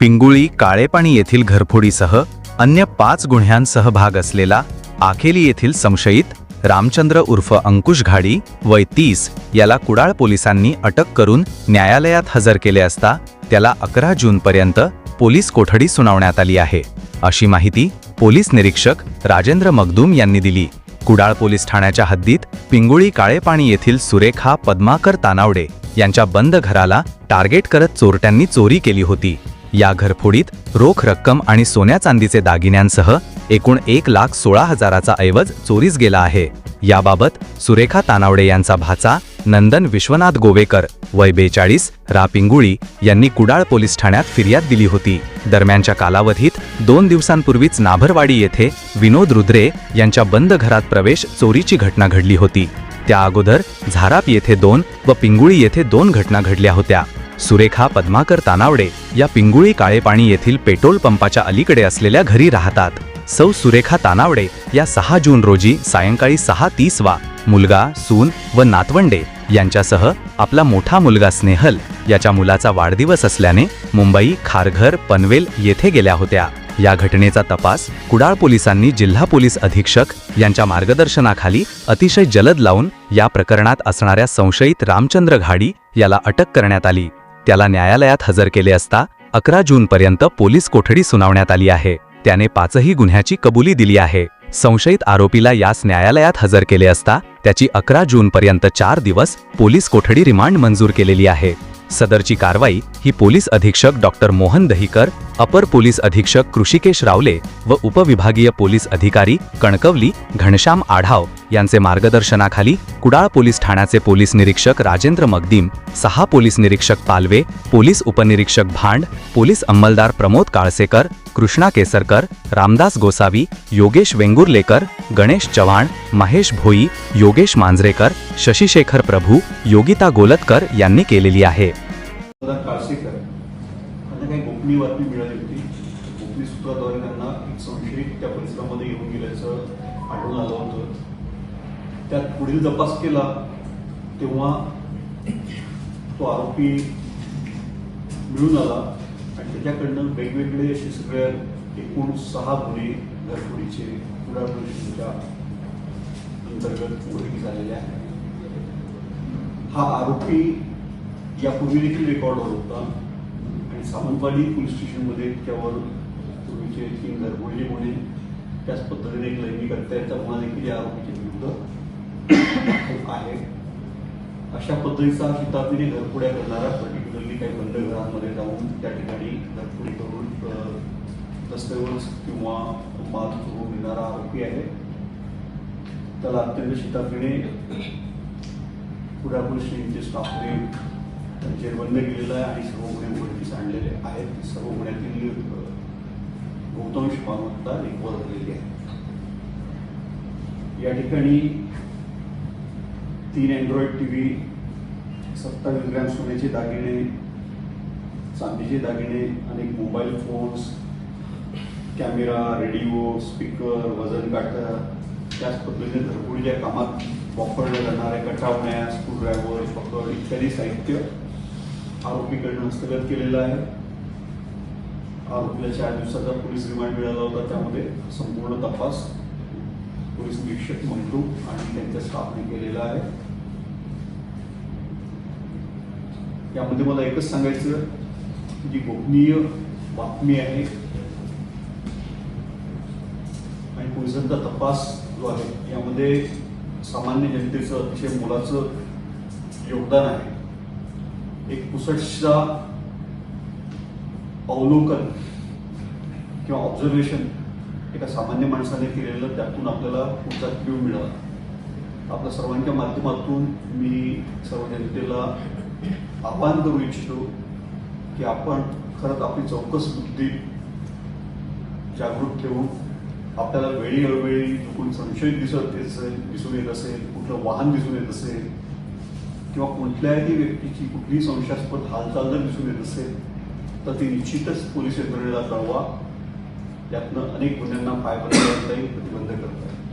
पिंगुळी काळेपाणी येथील घरफोडीसह अन्य पाच गुन्ह्यांसह भाग असलेला आखेली येथील संशयित रामचंद्र उर्फ अंकुश घाडी वय तीस याला कुडाळ पोलिसांनी अटक करून न्यायालयात हजर केले असता त्याला अकरा जूनपर्यंत पोलीस कोठडी सुनावण्यात आली आहे. अशी माहिती पोलीस निरीक्षक राजेंद्र मगदूम यांनी दिली. कुडाळ पोलीस ठाण्याच्या हद्दीत पिंगुळी काळेपाणी येथील सुरेखा पद्माकर तानावडे यांच्या बंद घराला टार्गेट करत चोरट्यांनी चोरी केली होती. या घरफोडीत रोख रक्कम आणि सोन्या चांदीचे दागिन्यांसह एकूण एक लाख सोळा हजाराचा ऐवज चोरीस गेला आहे. याबाबत सुरेखा तानावडे यांचा भाचा नंदन विश्वनाथ गोवेकर वय बेचाळीस रापिंगुळी यांनी कुडाळ पोलीस ठाण्यात फिर्याद दिली होती. दरम्यानच्या कालावधीत दोन दिवसांपूर्वीच नाभरवाडी येथे विनोद रुद्रे यांच्या बंद घरात प्रवेश चोरीची घटना घडली होती. त्या अगोदर झाराप येथे दोन व पिंगुळी येथे दोन घटना घडल्या होत्या. सुरेखा पद्माकर तानावडे या पिंगुळी काळेपाणी येथील पेट्रोल पंपाच्या अलीकडे असलेल्या घरी राहतात. सौ सुरेखा तानावडे या सहा जून रोजी सायंकाळी सहा तीस वा मुलगा सून व नातवंडे यांच्यासह आपला मोठा मुलगा स्नेहल याच्या मुलाचा वाढदिवस असल्याने मुंबई खारघर पनवेल येथे गेल्या होत्या. या घटनेचा तपास कुडाळ पोलिसांनी जिल्हा पोलीस अधीक्षक यांच्या मार्गदर्शनाखाली अतिशय जलद लावून या प्रकरणात असणाऱ्या संशयित रामचंद्र घाडी याला अटक करण्यात आली. त्याला न्यायालयात हजर केले असता अकरा जूनपर्यंत पोलीस कोठडी सुनावण्यात आली आहे. त्याने पाचही गुन्ह्याची कबुली दिली आहे. संशयित आरोपीला यास न्यायालयात हजर केले असता त्याची अकरा जूनपर्यंत चार दिवस पोलीस कोठडी रिमांड मंजूर केलेली आहे. सदरची कारवाई ही पोलीस अधीक्षक डॉक्टर मोहन दहीकर अपर पोलीस अधीक्षक कृषिकेश रावले व उपविभागीय पोलीस अधिकारी कणकवली घनश्याम आढाव यांचे मार्गदर्शनाखाली कुडाळ पोलीस ठाण्याचे पोलीस निरीक्षक राजेंद्र मगदीम सहा पोलीस निरीक्षक पालवे पोलीस उपनिरीक्षक भांड पोलीस अंमलदार प्रमोद काळसेकर कृष्णा केसरकर रामदास गोसावी योगेश वेंगुर्लेकर गणेश चव्हाण महेश भोई योगेश मांजरेकर शशिशेखर प्रभू योगिता गोलतकर यांनी केलेली आहे. दादा बातमी मिळाली होती. गोपनीय सूत्राद्वारे त्यांना एक संशयित त्या परिसरामध्ये येऊन गेल्याचं आढळून आलं होतं. त्यात पुढील तपास केला तेव्हा तो आरोपी मिळून आला आणि त्याच्याकडनं वेगवेगळे असे सगळे एकूण सहा गुन्हे घरफोडीचे कुडाळ अंतर्गत उघडकीस झालेले आहेत. हा आरोपी यापूर्वी देखील रेकॉर्डवर होता. सावंतवाडी पोलीस स्टेशनमध्ये त्यावर पूर्वीचे तीन घरगुडी गुन्हे त्याच पद्धतीने एक लैंगिक अत्याचार गुन्हा देखील या आरोपीच्या विरुद्ध आहे. अशा पद्धतीचा शिताफीने घरपुड्या करणारा पर्टिक्युलरली काही बंद घरांमध्ये जाऊन त्या ठिकाणी घरपुडी करून दस्तऐवज किंवा माल चोरून देणारा आरोपी आहे. त्याला अत्यंत शिताफीने पुढ्या पोलीस स्टेशनचे स्टाफने बंद केलेलं आहे आणि सर्व गुन्हे उघडकीस आणलेले आहेत. सर्व गुन्ह्यातील बहुतांश मालमत्ता रिकवर झालेली आहे या ठिकाणी तीन अँड्रॉइड टी व्ही सत्तावीस ग्रॅम सोन्याचे दागिने चांदीचे दागिने अनेक mobile phones camera radio speaker वजन काटा त्याच पद्धतीने घरगुडीच्या कामात वापरल्या जाणाऱ्या कटावण्या स्क्रूड्रायव्हर पकड इत्यादी साहित्य आरोपीकडनं हस्तगत केलेला आहे. आरोपीला चार दिवसाचा पोलीस रिमांड मिळाला होता. त्यामध्ये संपूर्ण तपास पोलीस निरीक्षक मंटू आणि त्यांच्या स्टाफने केलेला आहे. यामध्ये मला एकच सांगायचं जी गोपनीय बातमी आहे आणि पोलिसांचा तपास जो आहे यामध्ये सामान्य जनतेचं अतिशय मोलाचं योगदान आहे. एक पुसटचा अवलोकन किंवा ऑब्झर्वेशन एका सामान्य माणसाने केलेलं त्यातून आपल्याला पुढचा क्यू मिळाला. आपल्या सर्वांच्या माध्यमातून मी सर्व जनतेला आवाहन करू इच्छितो की आपण खरंच आपली चौकस बुद्धी जागृत ठेवून आपल्याला वेळी अवेळी चुकून संशयित दिसत दिसून येत असेल कुठलं वाहन दिसून येत असेल किंवा कोणत्याही व्यक्तीची कुठलीही संशयास्पद हालचाल जर दिसून येत असेल तर ती निश्चितच पोलीस यंत्रणेला कळवा. यातनं अनेक गुन्ह्यांना पाय बदलता येईल प्रतिबंध करता येईल.